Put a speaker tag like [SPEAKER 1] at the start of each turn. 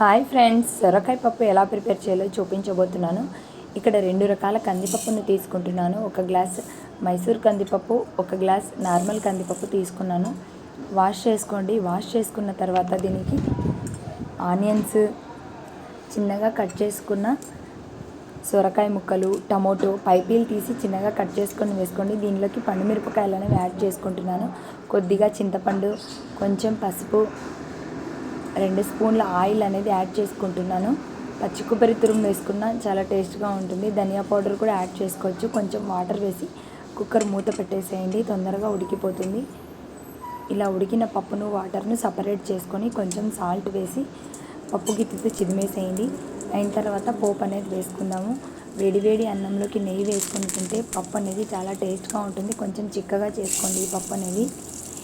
[SPEAKER 1] Hi friends సొరకాయ పప్పు ఎలా ప్రిపేర్ చేయాలో చూపించబోతున్నాను. ఇక్కడ రెండు రకాల కందిపప్పును తీసుకుంటున్నాను. ఒక గ్లాస్ మైసూర్ కందిపప్పు ఒక గ్లాస్ నార్మల్ కందిపప్పు తీసుకున్నాను. వాష్ చేసుకోండి. వాష్ చేసుకున్న తర్వాత దీనికి ఆనియన్స్ చిన్నగా కట్ చేసుకున్న సొరకాయ ముక్కలు టమోటో పైపీలు తీసి చిన్నగా కట్ చేసుకొని వేసుకోండి. దీనిలోకి పండు మిరపకాయలు అనేవి యాడ్ చేసుకుంటున్నాను. కొద్దిగా చింతపండు కొంచెం పసుపు రెండు స్పూన్ల ఆయిల్ అనేది యాడ్ చేసుకుంటున్నాను. పచ్చి కొబ్బరి తురుము వేసుకున్నా చాలా టేస్ట్గా ఉంటుంది. ధనియా పౌడర్ కూడా యాడ్ చేసుకోవచ్చు. కొంచెం వాటర్ వేసి కుక్కర్ మూత పెట్టేసేయండి. తొందరగా ఉడికిపోతుంది. ఇలా ఉడికిన పప్పును వాటర్ను సపరేట్ చేసుకొని కొంచెం సాల్ట్ వేసి పప్పు గిత్తితో చిదిమేసేయండి. అయిన తర్వాత పోపు అనేది వేసుకుందాము. వేడివేడి అన్నంలోకి నెయ్యి వేసుకొని తింటే పప్పు అనేది చాలా టేస్ట్గా ఉంటుంది. కొంచెం చిక్కగా చేసుకోండి ఈ పప్పు అనేది.